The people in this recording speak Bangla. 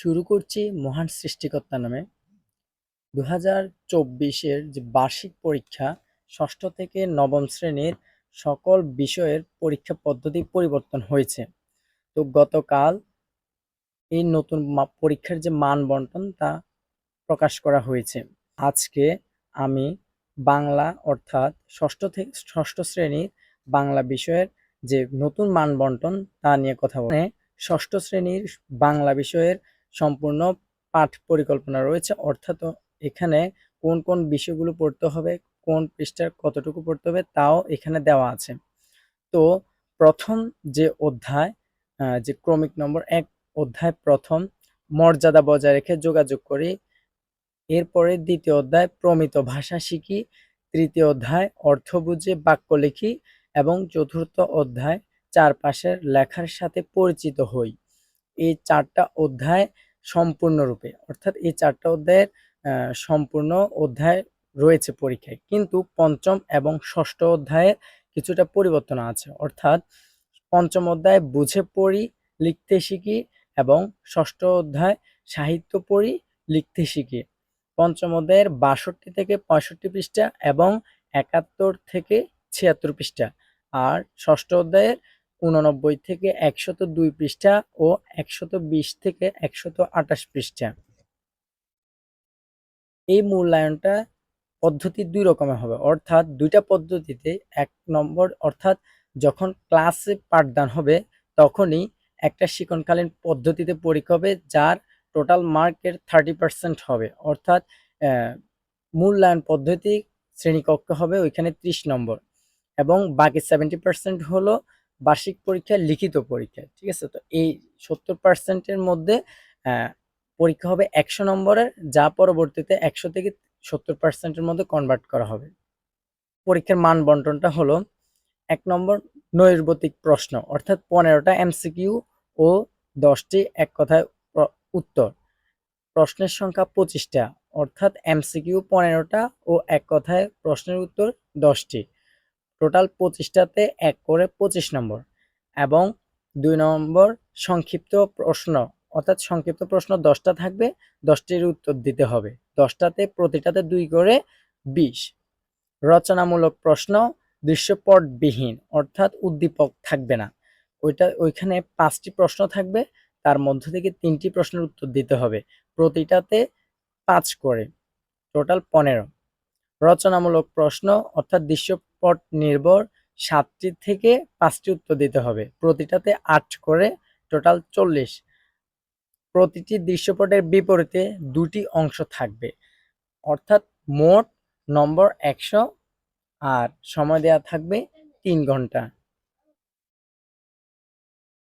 শুরু করছি মহান সৃষ্টিকর্তা নামে। দু হাজার চব্বিশের যে বার্ষিক পরীক্ষা, ষষ্ঠ থেকে নবম শ্রেণির সকল বিষয়ের পরীক্ষা পদ্ধতি পরিবর্তন হয়েছে। তো গতকাল এই নতুন পরীক্ষার যে মান বন্টন, তা প্রকাশ করা হয়েছে। আজকে আমি বাংলা অর্থাৎ ষষ্ঠ থেকে ষষ্ঠ শ্রেণির বাংলা বিষয়ের যে নতুন মান বন্টন, তা নিয়ে কথা মানে ষষ্ঠ শ্রেণির বাংলা বিষয়ের সম্পূর্ণ পাঠ পরিকল্পনা রয়েছে। অর্থাৎ এখানে কোন কোন বিষয়গুলো পড়তে হবে, কোন পৃষ্ঠার কতটুকু পড়তে হবে তাও এখানে দেওয়া আছে। তো প্রথম যে অধ্যায় যে ক্রমিক নম্বর এক, অধ্যায় প্রথম, মর্যাদা বজায় রেখে যোগাযোগ করি। এরপরে দ্বিতীয় অধ্যায়, প্রমিত ভাষা শিখি। তৃতীয় অধ্যায়, অর্থ বুঝে বাক্য লিখি। এবং চতুর্থ অধ্যায়, চারপাশের লেখার সাথে পরিচিত হই। এই চারটা অধ্যায় সম্পূর্ণরূপে। অর্থাৎ এই চারটা অধ্যায়ের সম্পূর্ণ অধ্যায় রয়েছে পরীক্ষায়। কিন্তু পঞ্চম এবং ষষ্ঠ অধ্যায়ে কিছুটা পরিবর্তন আছে। অর্থাৎ পঞ্চম অধ্যায় বুঝে পড়ি, লিখতে শিখি এবং ষষ্ঠ অধ্যায় সাহিত্য পড়ি, লিখতে শিখি। পঞ্চম অধ্যায়ের বাষট্টি থেকে পঁয়ষট্টি পৃষ্ঠা এবং একাত্তর থেকে ছিয়াত্তর পৃষ্ঠা। আর ষষ্ঠ অধ্যায়ের উননব্বই থেকে একশত দুই পৃষ্ঠা ও একশত বিশ থেকে একশত আঠাশ পৃষ্ঠা। এই মূল্যায়নটা পদ্ধতি দুই রকমের হবে। অর্থাৎ দুইটা পদ্ধতিতে এক নম্বর, অর্থাৎ যখন ক্লাসে পাঠদান হবে, তখনই একটা শিক্ষণকালীন পদ্ধতিতে পরীক্ষা হবে, যার টোটাল মার্কের থার্টি পার্সেন্ট হবে। অর্থাৎ মূল্যায়ন পদ্ধতি শ্রেণীকক্ষ হবে ওইখানে ত্রিশ নম্বর এবং বাকি সেভেন্টি পার্সেন্ট হলো বার্ষিক পরীক্ষা, লিখিত পরীক্ষা, ঠিক আছে? তো এই সত্তর পার্সেন্টের মধ্যে পরীক্ষা হবে একশো নম্বরের, যা পরবর্তীতে একশো থেকে সত্তর পার্সেন্টের মধ্যে কনভার্ট করা হবে। পরীক্ষার মান বন্টনটা হলো, এক নম্বর নৈর্বতিক প্রশ্ন, অর্থাৎ পনেরোটা এমসিকিউ ও দশটি এক কথায় উত্তর। প্রশ্নের সংখ্যা পঁচিশটা, অর্থাৎ এমসিকিউ পনেরোটা ও এক কথায় প্রশ্নের উত্তর দশটি। টোটাল পঁচিশটাতে এক করে পঁচিশ নম্বর। এবং দুই নম্বর সংক্ষিপ্ত প্রশ্ন, অর্থাৎ সংক্ষিপ্ত প্রশ্ন দশটা থাকবে, দশটির উত্তর দিতে হবে। দশটাতে প্রতিটাতে দুই করে বিশ। রচনামূলক প্রশ্ন, দৃশ্যপটবিহীন, অর্থাৎ উদ্দীপক থাকবে না। ওইটা, ওইখানে পাঁচটি প্রশ্ন থাকবে, তার মধ্য থেকে তিনটি প্রশ্নের উত্তর দিতে হবে। প্রতিটাতে পাঁচ করে, টোটাল পনেরো। রচনামূলক প্রশ্ন, অর্থাৎ দৃশ্যপট নির্ভর সাতটি থেকে পাঁচটি উত্তর দিতে হবে। প্রতিটাতে আট করে টোটাল চল্লিশ। প্রতিটি দৃশ্যপটের বিপরীতে দুটি অংশ থাকবে। অর্থাৎ মোট নম্বর একশো আর সময় দেওয়া থাকবে তিন ঘণ্টা।